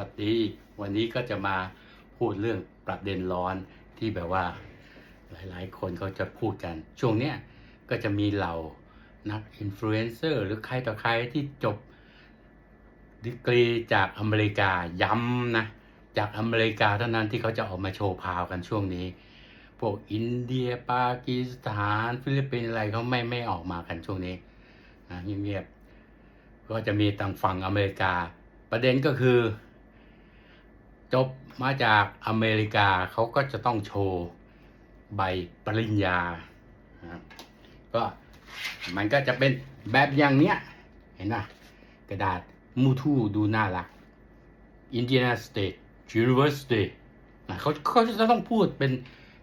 วัสดี วันนี้ก็จะมาพูดเรื่องประเด็นร้อนที่แบบว่าหลายๆ คนเขาจะพูดกัน ช่วงเนี้ยก็จะมีเหล่านักอินฟลูเอนเซอร์หรือใครต่อใครที่จบดีกรีจากอเมริกาย้ำนะ จากอเมริกาเท่านั้นที่เขาจะออกมาโชว์พาวกันช่วงนี้ พวกอินเดียปากีสถาน ฟิลิปปินส์อะไรเขาไม่ไม่ออกมากันช่วงนี้นะเงียบๆก็จะมีทางฝั่งอเมริกา ประเด็นก็คือ จบมาจากอเมริกาเขาก็จะต้องโชว์ใบปริญญานะครับก็มันก็จะเป็นแบบอย่างเนี้ย เห็นไหมกระดาษมูทูดูน่ารัก Indiana State University นะเขาเขาจะต้องพูดเป็น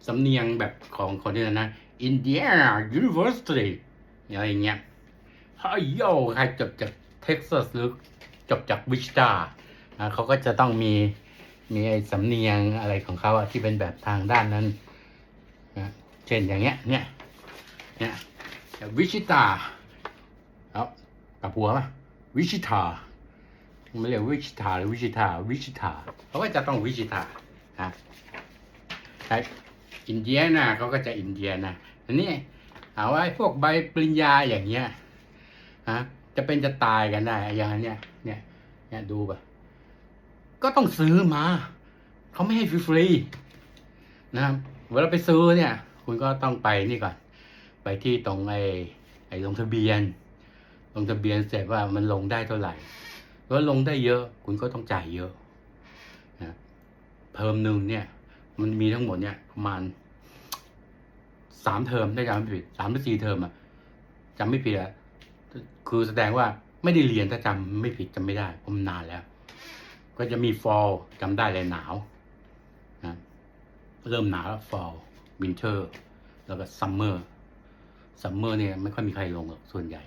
สำเนียงแบบของคนที่นั่นนะ Indiana University อะไรเงี้ยเฮ้ยโยใครจบจากเท็กซัสหรือจบจากวิชตาเขาก็จะต้องมี มีไอ้สำเนียงอะไรของเขาอะที่เป็นแบบทางด้านนั้นนะเช่นอย่างเงี้ยเนี่ยเนี่ยวิชิตาเอากับหัวป่ะวิชิตาไม่เรียกวิชิตาหรือวิชิตาวิชิตาเขาก็จะต้องวิชิตานะใช่อินเดียนะเขาก็จะอินเดียนะอันนี้เอาไว้พวกใบปริญญาอย่างเงี้ยฮะจะเป็นจะตายกันได้อย่างเนี้ยเนี่ยเนี่ยดูไป ก็ต้องซื้อมาเขาไม่ให้ฟรีๆนะครับเวลาไปซื้อเนี่ย คุณก็ต้องไปนี่ก่อน ไปที่ตรงไอ้ไอ้ลงทะเบียน ลงทะเบียนเสร็จว่ามันลงได้เท่าไหร่ก็ลงได้เยอะ คุณก็ต้องจ่ายเยอะนะเทอมหนึ่งเนี่ย มันมีทั้งหมดเนี่ยประมาณสามเทอมได้จำไม่ผิดสามหรือสี่เทอมอะจำไม่ผิดอะคือแสดงว่าไม่ได้เรียนถ้าจำไม่ผิดจำไม่ได้เพราะมันนานแล้ว ก็จะมี fall จำได้เลยหนาวนะเริ่มหนาวแล้ว fall winter แล้วก็ summer summer เนี่ยไม่ค่อยมีใครลงหรอกส่วนใหญ่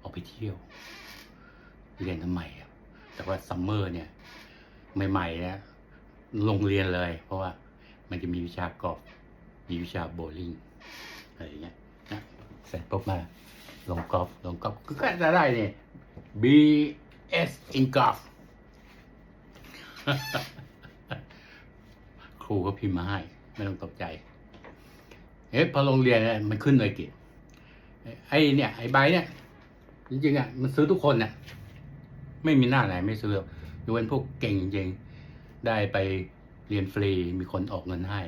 ออกไปเที่ยว เรียนทำไมอะแต่ว่าซัมเมอร์เนี่ยใหม่ๆเนี่ยลงเรียนเลย เพราะว่ามันจะมีวิชากอล์ฟมีวิชาโบลิ่งอะไรอย่างเงี้ยนะเสร็จปุ๊บมาลงกอล์ฟลงกอล์ฟก็จะได้เนี่ย BS in golf ครูก็พิมพ์มาให้ไม่ต้องตกใจ เอ๊ะพอโรงเรียนเนี่ยมันขึ้นเลยกิจไอ้เนี่ยไอ้ใบเนี่ย จริงๆอะมันซื้อทุกคนน่ะไม่มีหน้าไหนไม่ซื้อหรอกยกเว้นพวกเก่งจริงๆได้ไปเรียนฟรีมีคนออกเงินให้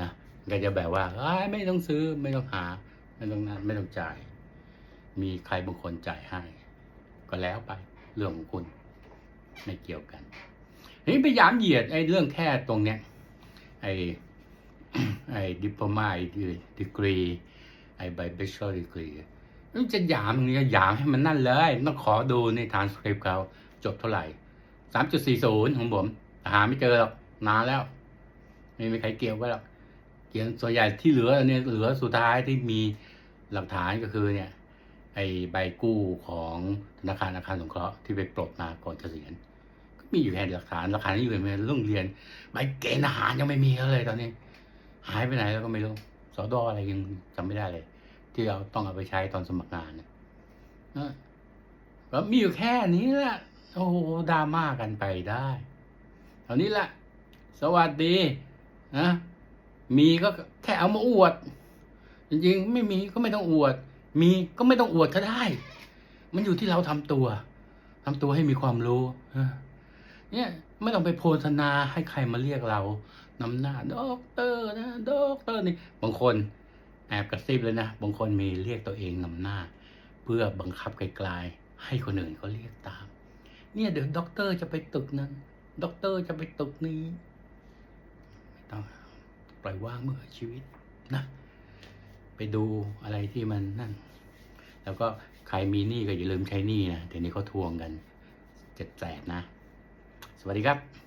นะก็จะแบบว่าไม่ต้องซื้อไม่ต้องหา ไม่ต้องนั้นไม่ต้องจ่าย มีใครบางคนจ่ายให้ ก็แล้วไปเรื่องของคุณไม่เกี่ยวกัน นี้พยายามเหยียดไอ้เรื่องแค่ตรงเนี้ยไอ้ไอ้ดิปโลมาไอ้ดีกรีไอ้ใบเบชเชอร์ดีกรีมันจะหยามตรงนี้หยามให้มันนั่นเลย ต้องขอดูในทานสคริปต์เขาจบเท่าไหร่สามจุดสี่ศูนย์ของผมหาไม่เจอหรอกนานแล้ว ไม่มีใครเกี่ยวไว้หรอกเกี่ยวส่วนใหญ่ที่เหลือเนี่ยเหลือสุดท้ายที่มีหลักฐานก็คือเนี่ย ไอ้ใบกู้ของธนาคารอาคารสงเคราะห์ที่ไปปลดมาก่อนเกษียณ มีอยู่แค่หลักฐานหลักฐานที่อยู่ในเรื่งเรียนใบเกณฑ์อาหารยังไม่มีเลยตอนนี้ หายไปไหนแล้วก็ไม่รู้สอดออะไรยังจำไม่ได้เลย ที่เราต้องเอาไปใช้ตอนสมัครงานเนี่ยนะก็มีอยู่แค่นี้แหละโอ้โหดราม่ากันไปได้เท่านี้แหละสวัสดีนะมีก็แค่เอามาอวด จริงๆ ไม่มีก็ไม่ต้องอวด มีก็ไม่ต้องอวดก็ได้ มันอยู่ที่เราทำตัวทำตัวให้มีความรู้ เนี่ยไม่ต้องไปโพสนาให้ใครมาเรียกเรานำหน้าด็อกเตอร์นะด็อกเตอร์นี่บางคนแอบกระซิบเลยนะบางคนมีเรียกตัวเองนำหน้า เพื่อบังคับไกลๆให้คนอื่นเขาเรียกตาม เนี่ยเดี๋ยวด็อกเตอร์จะไปตึกนั้นด็อกเตอร์จะไปตึกนี้ไม่ต้องปล่อยว่างเมื่อชีวิตนะไปดูอะไรที่มันนั่น แล้วก็ใครมีหนี้ก็อย่าลืมใช้หนี้นะเดี๋ยวนี้เขาทวงกันเจ็ดแสนนะ วัสดีครับ